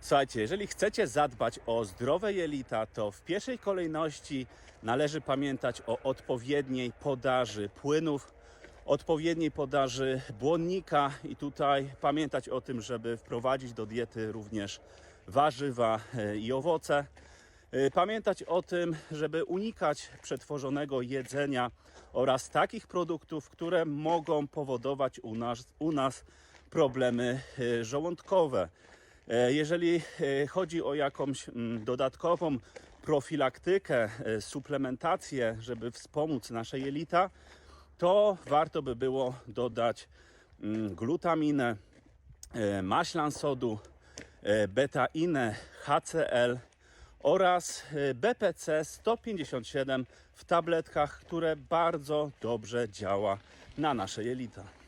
Słuchajcie, jeżeli chcecie zadbać o zdrowe jelita, to w pierwszej kolejności należy pamiętać o odpowiedniej podaży płynów, odpowiedniej podaży błonnika i tutaj pamiętać o tym, żeby wprowadzić do diety również warzywa e, i owoce. E, Pamiętać o tym, żeby unikać przetworzonego jedzenia oraz takich produktów, które mogą powodować u nas, u nas problemy e, żołądkowe. E, Jeżeli e, chodzi o jakąś mm, dodatkową profilaktykę, e, suplementację, żeby wspomóc nasze jelita, to warto by było dodać mm, glutaminę, maślan sodu, betainę, HCl oraz BPC 157 w tabletkach, które bardzo dobrze działa na nasze jelita.